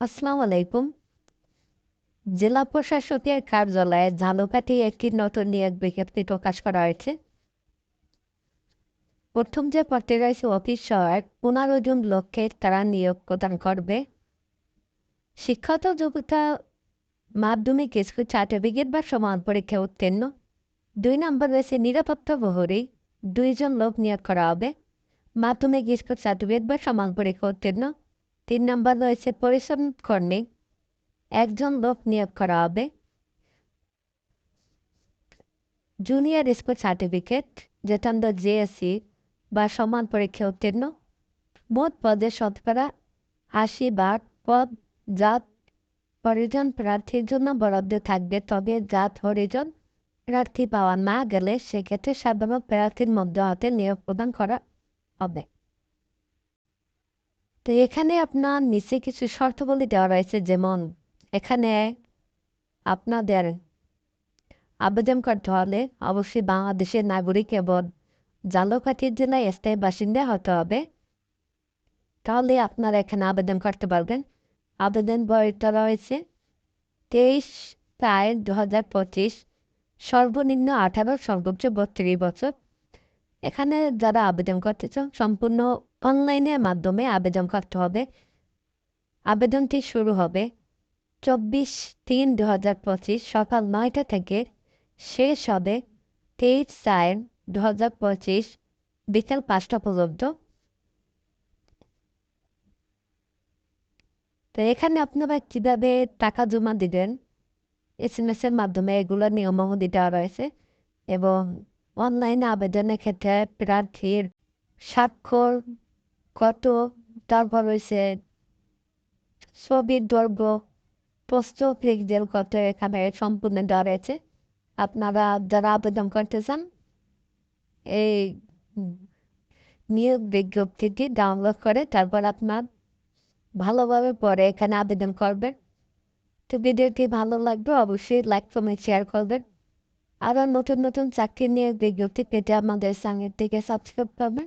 আসসালামু আলাইকুম জেলা প্রশাসকের কার্যালয়ে ঝালকাঠি একটি নতুন নিয়োগ বিজ্ঞপ্তি প্রকাশ করা হয়েছে। প্রথম যে পদটি রয়েছে অফিস সহায়ক পনেরো জন লোককে তারা নিয়োগ প্রদান করবে। শিক্ষাগত যোগ্যতা মাধ্যমিক স্কুল সার্টিফিকেট বা সমান পরীক্ষা উত্তীর্ণ। দুই নম্বর রয়েছে নিরাপত্তা প্রহরী, দুইজন লোক নিয়োগ করা হবে। মাধ্যমিক স্কুল সার্টিফিকেট বা সমান পরীক্ষা উত্তীর্ণ। তিন নম্বর রয়েছে পরিশ্রম কর্মী। একজন লোক নিয়োগ করা হবে। জুনিয়র স্কুল সার্টিফিকেট যেটা আমরা জেএসসি বা সমান পরীক্ষা উত্তীর্ণ। মোট পদের শতকরা আশি ভাগ পদ জাত হরিজন প্রার্থীর জন্য বরাদ্দ থাকবে, তবে জাত হরিজন প্রার্থী পাওয়া না গেলে সেক্ষেত্রে সাধারণ প্রার্থীর মধ্যে হাতে নিয়োগ প্রদান করা হবে। তো এখানে আপনার নিচে কিছু শর্তাবলী দেওয়া রয়েছে, যেমন এখানে আপনাদের আবেদন করতে হলে অবশ্যই বাংলাদেশের নাগরিক এবং জালকাঠির জেলায় স্থায়ী বাসিন্দা হতে হবে। তাহলে আপনারা এখানে আবেদন করতে পারবেন। আবেদন বয়সটা রয়েছে তেইশ প্রায় দু হাজার পঁচিশ, সর্বনিম্ন আঠারো, সর্বোচ্চ বত্রিশ বছর। এখানে যারা আবেদন করতে চান, সম্পূর্ণ অনলাইনের মাধ্যমে আবেদন করতে হবে। আবেদনটি শুরু হবে চব্বিশ তিন দু হাজার পঁচিশ সকাল নয়টা থেকে শেষ হবে তেইশ চার দু হাজার পঁচিশ বিকাল পাঁচটা পর্যন্ত। তো এখানে আপনারা কীভাবে টাকা জমা দিবেন এস এম এসের মাধ্যমে এগুলোর নিয়মাবলী দেওয়া রয়েছে এবং অনলাইনে আবেদনের ক্ষেত্রে প্রার্থীর স্বাক্ষর কত তারপর রয়েছে ছবির দৈর্ঘ্য পোস্ট পিক্সেল কত এখানে সম্পূর্ণ দেওয়া রয়েছে। আপনারা যারা আবেদন করতে চান, এই নিয়োগ বিজ্ঞপ্তিটি ডাউনলোড করে তারপর আপনার ভালোভাবে পরে এখানে আবেদন করবেন। তো ভিডিওটি ভালো লাগবে অবশ্যই লাইক কমেন্ট শেয়ার করবেন। আরও নতুন নতুন চাকরি নিয়ে বিজ্ঞপ্তি পেতে আমাদের চ্যানেলটিকে সাবস্ক্রাইব করবেন।